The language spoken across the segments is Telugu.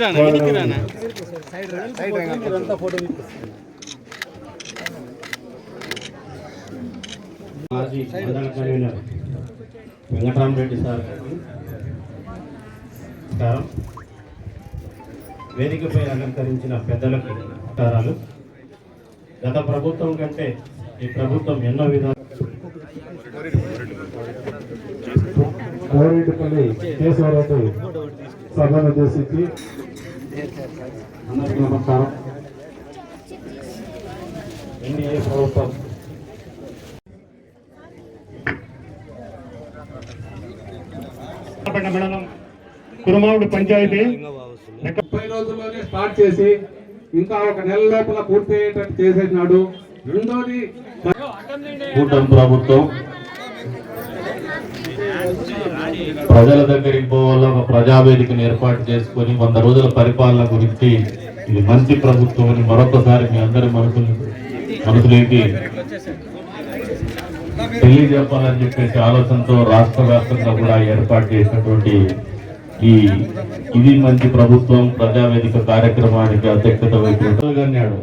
వెనక్కి రానా వెనక్కి రానా మాజీ మండల కన్వీనర్ వెంకటరామరెడ్డి సార్ నమస్కారం. వేదికపై అలంకరించిన పెద్దలకు నమస్కారాలు. గత ప్రభుత్వం కంటే ఈ ప్రభుత్వం ఎన్నో విధాలు కోరిటిపల్లి కేశవరెడ్డి సభను ఉద్దేశించి అందరికీ నమస్కారం. ఎన్డీఏ ప్రభుత్వం. మండలం కురుమావుడు పంచాయతీ. ముప్పై రోజుల్లోనే స్టార్ట్ చేసి ఇంకా ఒక నెల లోపల పూర్తి అయ్యేటట్టు చేసేసినాడు. రెండోది ప్రభుత్వం. ప్రజల దగ్గరికి పోవాల ఒక ప్రజావేదికను ఏర్పాటు చేసుకొని వంద రోజుల పరిపాలన గురించి ఇది మంచి ప్రభుత్వం అని మరొకసారి మీ అందరి మనసులు మనసులోకి తెలియజెప్పాలని చెప్పేసి ఆలోచనతో రాష్ట్ర వ్యాప్తంగా కూడా ఏర్పాటు చేసినటువంటి ఈ ఇది మంచి ప్రభుత్వం ప్రజావేదిక కార్యక్రమానికి అధ్యక్షత వహించాడు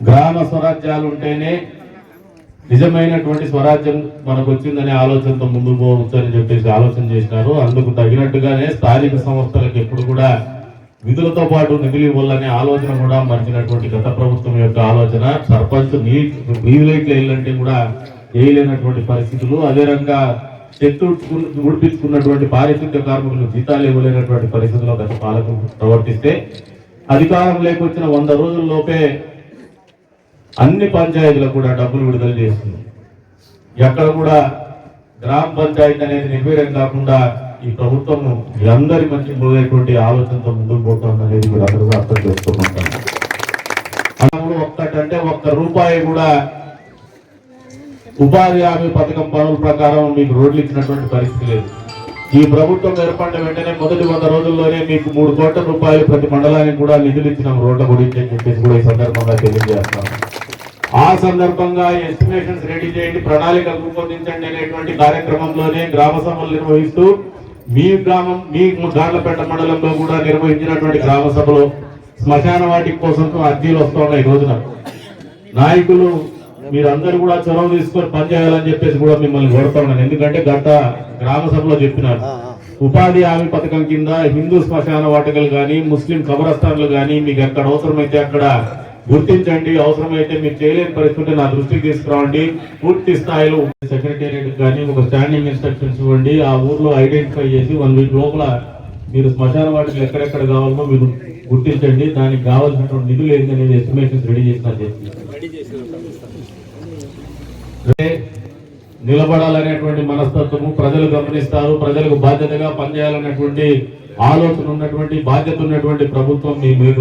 గ్రామ స్వరాజ్యాలు ఉంటేనే నిజమైనటువంటి స్వరాజ్యం మనకు వచ్చిందనే ఆలోచనతో ముందుకు పోవచ్చు అని చెప్పేసి ఆలోచన చేసినారు. అందుకు తగినట్టుగానే స్థానిక సంస్థలకు ఎప్పుడు కూడా విధులతో పాటు నిధులు ఇవ్వాలనే ఆలోచన కూడా మరిచినటువంటి గత ప్రభుత్వం యొక్క ఆలోచన. సర్పంచ్ నీ వీధులైట్లు వేయాలంటే కూడా వేయలేనటువంటి పరిస్థితులు. అదే రకంగా చెట్టు ఉడిపించుకున్నటువంటి పారిశుద్ధ్య కార్మికులు జీతాలు ఇవ్వలేనటువంటి పరిస్థితుల్లో గత పాలకులు ప్రవర్తిస్తే అధికారం లేకొచ్చిన వంద రోజుల్లోపే అన్ని పంచాయతీలకు కూడా డబ్బులు విడుదల చేస్తుంది. ఎక్కడ కూడా గ్రామ పంచాయతీ అనేది నిర్వీర్యం కాకుండా ఈ ప్రభుత్వం అందరి మంచి పోయేటువంటి ఆలోచనతో ముందుకు పోతుంది అనేది మీరు అందరూ అర్థం చేసుకోమంటారు అప్పుడు ఒక్కటంటే ఒక్క రూపాయి కూడా ఉపాధి హామీ పథకం పనుల ప్రకారం మీకు రోడ్లు ఇచ్చినటువంటి పరిస్థితి లేదు. ఈ ప్రభుత్వం ఏర్పడిన వెంటనే మొదటి వంద రోజుల్లోనే మీకు మూడు కోట్ల రూపాయలు ప్రతి మండలానికి కూడా నిధులు ఇచ్చినాం రోడ్ల గురించి అని చెప్పేసి కూడా ఈ సందర్భంగా తెలియజేస్తాం. ఆ సందర్భంగా ఎస్టిమేషన్స్ రెడీ చేయండి ప్రణాళిక రూపొందించండి అనేటువంటి కార్యక్రమంలోనే గ్రామ సభలు నిర్వహిస్తూ మీ గ్రామం మీ గార్లపేట మండలంలో కూడా నిర్వహించినటువంటి గ్రామ సభలో శ్మశాన వాటిక కోసం అర్జీలు వస్తున్నాయి ఈ రోజున. నాయకులు మీరందరూ కూడా చొరవ తీసుకొని పనిచేయాలని చెప్పేసి కూడా మిమ్మల్ని కోరుతున్నాను. ఎందుకంటే గత గ్రామ సభలో చెప్పినారు ఉపాధి హామీ పథకం కింద హిందూ శ్మశాన వాటికలు కానీ ముస్లిం కబరస్థాన్లు కానీ మీకు ఎక్కడ అవసరమైతే అక్కడ గుర్తించండి. అవసరమైతే మీరు చేయలేని పరిస్థితి నా దృష్టికి తీసుకురావండి పూర్తి స్థాయిలో సెక్రటేరియట్ కానీ ఒక స్టాండింగ్ ఇన్స్ట్రక్షన్స్ ఇవ్వండి. ఆ ఊర్లో ఐడెంటిఫై చేసి వన్ వీక్ లోపల మీరు శ్మశాన వాటికి ఎక్కడెక్కడ కావాలో మీరు గుర్తించండి. దానికి కావాల్సినటువంటి నిధులు ఏంటి అనేది ఎస్టిమేషన్స్ రెడీ చేసిన నిలబడాలనేటువంటి మనస్తత్వము ప్రజలు గమనిస్తారు. ప్రజలకు బాధ్యతగా పనిచేయాలనేటువంటి ఆలోచన ఉన్నటువంటి బాధ్యత ఉన్నటువంటి ప్రభుత్వం మీ మీద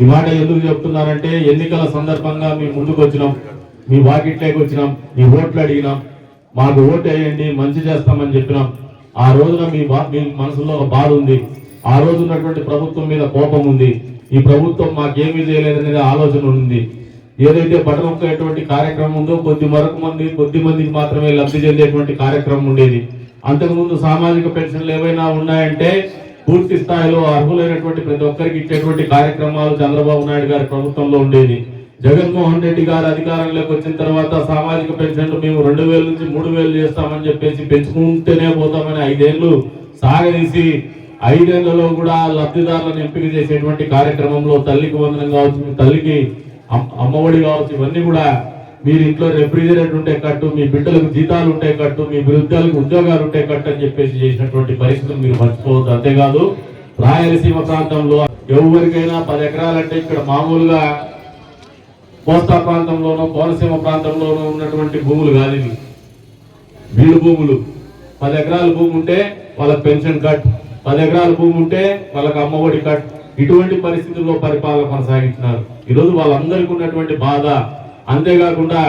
ఈ మాట ఎందుకు చెప్తున్నారంటే ఎన్నికల సందర్భంగా మీ ముందుకు వచ్చినాం మీ వాకిట్లోకి వచ్చినాం మీ ఓట్లు అడిగినాం మాకు ఓటు వేయండి మంచి చేస్తామని చెప్పినాం. ఆ రోజున మీ బా మీ మనసులో ఒక బాధ ఉంది. ఆ రోజు ఉన్నటువంటి ప్రభుత్వం మీద కోపం ఉంది. ఈ ప్రభుత్వం మాకేమీ చేయలేదనేది ఆలోచన ఉంది. ఏదైతే బటనొక్కేటువంటి కార్యక్రమం ఉందో కొద్ది మరొక మంది కొద్ది మందికి మాత్రమే లబ్ధి చెందేటువంటి కార్యక్రమం ఉండేది. అంతకుముందు సామాజిక పెన్షన్లు ఏవైనా ఉన్నాయంటే పూర్తి స్థాయిలో అర్హులైనటువంటి ప్రతి ఒక్కరికి ఇచ్చేటువంటి కార్యక్రమాలు చంద్రబాబు నాయుడు గారి ప్రభుత్వంలో ఉండేది జగన్మోహన్ రెడ్డి గారు అధికారంలోకి వచ్చిన తర్వాత సామాజిక పెన్షన్లు మేము రెండు వేల నుంచి మూడు వేలు చేస్తామని చెప్పేసి పెంచుకుంటూనే పోతామని ఐదేళ్ళు సాగదీసి ఐదేళ్ళలో కూడా లబ్ధిదారులను ఎంపిక చేసేటువంటి కార్యక్రమంలో తల్లికి వందనం కావచ్చు తల్లికి అమ్- అమ్మఒడి కావచ్చు ఇవన్నీ కూడా మీరు ఇంట్లో రెఫ్రిజిరేటర్ ఉంటే కట్టు మీ బిడ్డలకు జీతాలు ఉంటే కట్టు మీ వృద్ధాలకు ఉద్యోగాలు ఉంటే కట్టు అని చెప్పేసి చేసినటువంటి పరిస్థితులు మీరు మర్చిపోవద్దు. అంతేకాదు రాయలసీమ ప్రాంతంలో ఎవరికైనా పది ఎకరాలంటే ఇక్కడ మామూలుగా కోస్తా ప్రాంతంలోనూ కోనసీమ ప్రాంతంలోనూ ఉన్నటువంటి భూములు కాదు ఇవి. వీళ్ళు భూములు. పది ఎకరాల భూమి ఉంటే వాళ్ళకి పెన్షన్ కట్. పది ఎకరాల భూమి ఉంటే వాళ్ళకి అమ్మఒడి కట్. ఇటువంటి పరిస్థితుల్లో పరిపాలన కొనసాగించినారు. ఈరోజు వాళ్ళందరికీ ఉన్నటువంటి బాధ అంతేకాకుండా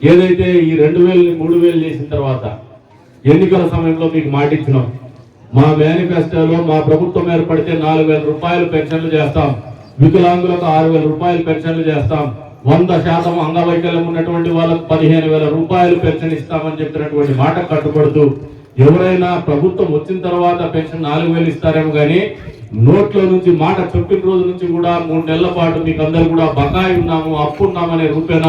ఏదైతే ఈ రెండు వేలు మూడు వేలు చేసిన తర్వాత ఎన్నికల సమయంలో మీకు మాట ఇచ్చినాం. మా మేనిఫెస్టోలో మా ప్రభుత్వం ఏర్పడితే నాలుగు వేల రూపాయలు పెన్షన్లు చేస్తాం. వికలాంగులకు ఆరు వేల రూపాయలు పెన్షన్లు చేస్తాం. వంద శాతం అంగవైకల్యం ఉన్నటువంటి వాళ్ళకు పదిహేను వేల రూపాయలు పెన్షన్ ఇస్తామని చెప్పినటువంటి మాట కట్టుబడుతూ ఎవరైనా ప్రభుత్వం వచ్చిన తర్వాత పెన్షన్ నాలుగు వేలు ఇస్తారేమో కానీ నోట్లో నుంచి మాట చెప్పిన రోజు నుంచి కూడా మూడు నెలల పాటు మీకు అందరు కూడా బకాయి ఉన్నాము అప్పు ఉన్నామనే రూపేణ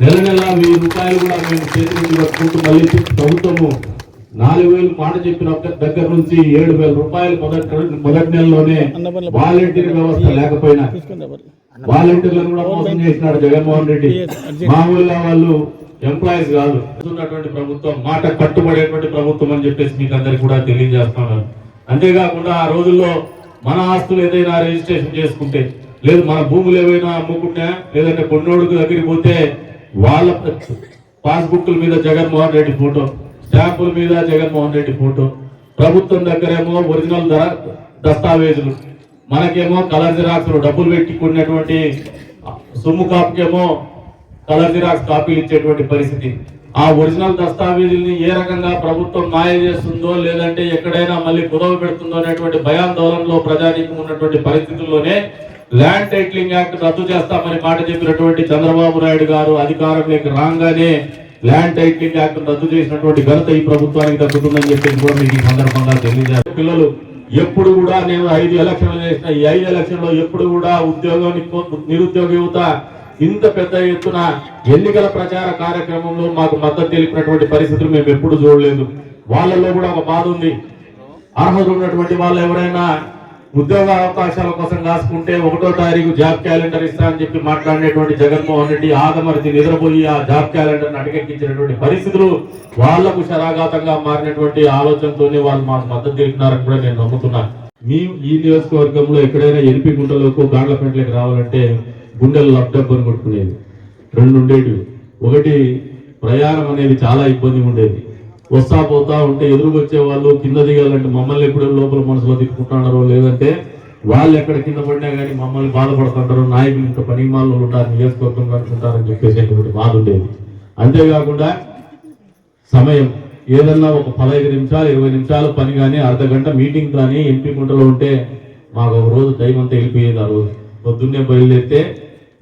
నెల నెల వెయ్యి రూపాయలు కూడా మేము చేతి నుంచి పట్టుకుంటూ మళ్ళీ ప్రభుత్వము నాలుగు వేలు మాట చెప్పిన దగ్గర నుంచి ఏడు వేల రూపాయలు మొదటి మొదటి నెలలోనే వాలంటీర్ వ్యవస్థ లేకపోయినా వాలంటీర్లను కూడా మోసం చేసినాడు జగన్మోహన్ రెడ్డి. మామూలుగా వాళ్ళు ఎంప్లాయీస్ కాదు. ఉన్నటువంటి ప్రభుత్వం మాట కట్టుబడేటువంటి ప్రభుత్వం అని చెప్పేసి మీకు అందరికి కూడా తెలియజేస్తున్నాను. అంతేకాకుండా ఆ రోజుల్లో మన ఆస్తులు ఏదైనా రిజిస్ట్రేషన్ చేసుకుంటే లేదు మన భూములు ఏవైనా అమ్ముకుంటే లేదంటే కొన్నోడుకు దగ్గరికి పోతే వాళ్ళ పాస్బుక్ల మీద జగన్మోహన్ రెడ్డి ఫోటో స్టాంపుల మీద జగన్మోహన్ రెడ్డి ఫోటో ప్రభుత్వం దగ్గరేమో ఒరిజినల్ ధర దస్తావేజులు మనకేమో కలర్ జిరాక్స్లు డబ్బులు పెట్టి కొన్నటువంటి సొమ్ము కాపుకేమో కలర్ జిరాక్స్ కాపీలు ఇచ్చేటువంటి పరిస్థితి. ఆ ఒరిజినల్ దస్తావేజుల్ని ఏ రకంగా ప్రభుత్వం మాయ చేస్తుందో లేదంటే ఎక్కడైనా మళ్ళీ కుదవ పెడుతుందో అనేటువంటి భయాందోళనలో ప్రజానీకం ఉన్నటువంటి పరిస్థితుల్లోనే ల్యాండ్ టైటిలింగ్ యాక్ట్ రద్దు చేస్తామని మాట చెప్పినటువంటి చంద్రబాబు నాయుడు గారు అధికారంలోకి రాగానే ల్యాండ్ టైటిలింగ్ యాక్ట్ రద్దు చేసినటువంటి ఘనత ఈ ప్రభుత్వానికి దక్కుతుందని చెప్పేసి కూడా మీకు ఈ సందర్భంగా తెలియజేస్తారు పిల్లలు ఎప్పుడు కూడా నేను ఐదు ఎలక్షన్లు చేసిన ఈ ఐదు ఎలక్షన్లో ఎప్పుడు కూడా ఉద్యోగం నిరుద్యోగ యువత ఇంత పెద్ద ఎత్తున ఎన్నికల ప్రచార కార్యక్రమంలో మాకు మద్దతు తెలిపినటువంటి పరిస్థితులు మేము ఎప్పుడు చూడలేదు. వాళ్ళలో కూడా ఒక బాధ ఉంది. అర్హత ఉన్నటువంటి వాళ్ళు ఎవరైనా ఉద్యోగ అవకాశాల కోసం కాసుకుంటే ఒకటో తారీఖు జాబ్ క్యాలెండర్ ఇస్తా అని చెప్పి మాట్లాడినటువంటి జగన్మోహన్ రెడ్డి ఆదమరిచి నిద్రపోయి ఆ జాబ్ క్యాలెండర్ని అటకెక్కించినటువంటి పరిస్థితులు వాళ్ళకు శరాఘాతంగా మారినటువంటి ఆలోచనతోనే వాళ్ళు మాకు మద్దతు తెలిపినారని కూడా నేను నమ్ముతున్నాను. మీ ఈ నియోజకవర్గంలో ఎక్కడైనా ఎల్పి గుంటలకు గాండ్లపేటలకు రావాలంటే గుండెలు లబ్డబ్బని కొట్టుకునేది. రెండు ఉండేటివి. ఒకటి ప్రయాణం అనేది చాలా ఇబ్బంది ఉండేది. వస్తా పోతా ఉంటే ఎదురుకు వచ్చే వాళ్ళు కింద దిగాలంటే మమ్మల్ని ఎప్పుడో లోపల మనసులో తిప్పుకుంటున్నారో లేదంటే వాళ్ళు ఎక్కడ కింద పడినా కానీ మమ్మల్ని బాధపడుతుంటారు నాయకులు ఇంత పనిమాలు ఉంటారు నియోజకవర్గం అనుకుంటారని చెప్పేసేటువంటి బాధ ఉండేది. అంతేకాకుండా సమయం. ఏదన్నా ఒక పదహైదు నిమిషాలు ఇరవై నిమిషాలు పని కానీ అర్ధ గంట మీటింగ్ కానీ ఎంపీ గుంటలో ఉంటే మాకు ఒక రోజు టైం అంతా వెళ్ళిపోయేది ఆ రోజు. పొద్దున్నే బయలుదేరితే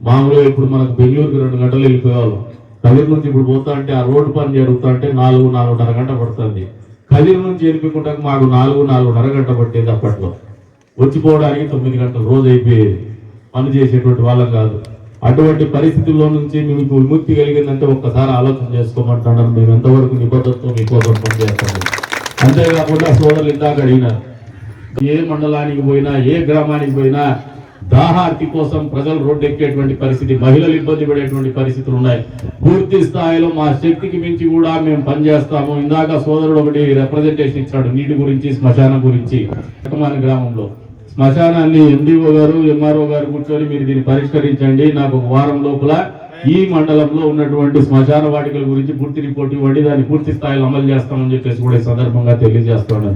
మామూలుగా ఇప్పుడు మనకు బెంగళూరుకి రెండు గంటలు వెళ్ళిపోయేవాళ్ళం. కదిరి నుంచి ఇప్పుడు పోతా అంటే ఆ రోడ్డు పని జరుగుతా అంటే నాలుగు నాలుగున్నర గంట పడుతుంది. కదిరి నుంచి వెళ్ళిపోకుండా మాకు నాలుగు నాలుగున్నర గంట పట్టేది అప్పట్లో. వచ్చిపోవడానికి తొమ్మిది గంటలు రోజు అయిపోయేది. పని చేసేటువంటి వాళ్ళం కాదు. అటువంటి పరిస్థితుల్లో నుంచి మీకు విముక్తి కలిగిందంటే ఒక్కసారి ఆలోచన చేసుకోమంటున్నాను. మేము ఎంతవరకు నిబద్ధతతో మీకోసం పనిచేస్తాము అంతేకాకుండా సోదరులు ఇందాక అడిగినారు. ఏ మండలానికి పోయినా ఏ గ్రామానికి పోయినా దాహార్తి కోసం ప్రజలు రోడ్డు ఎక్కేటువంటి పరిస్థితి మహిళలు ఇబ్బంది పడేటువంటి పరిస్థితులు ఉన్నాయి. పూర్తి స్థాయిలో మా శక్తికి మించి కూడా మేము పనిచేస్తాము. ఇందాక సోదరుడు ఒకటి రిప్రజెంటేషన్ ఇచ్చాడు నీటి గురించి శ్మశానం గురించి. కమాని గ్రామంలో. శ్మశానాన్ని ఎండిఓ గారు ఎంఆర్ఓ గారు కూర్చొని మీరు దీన్ని పరిష్కరించండి. నాకు ఒక వారం లోపల ఈ మండలంలో ఉన్నటువంటి శ్మశాన వాటికల గురించి పూర్తి రిపోర్ట్ ఇవ్వండి. దాన్ని పూర్తి స్థాయిలో అమలు చేస్తామని చెప్పేసి కూడా ఈ సందర్భంగా తెలియజేస్తున్నాను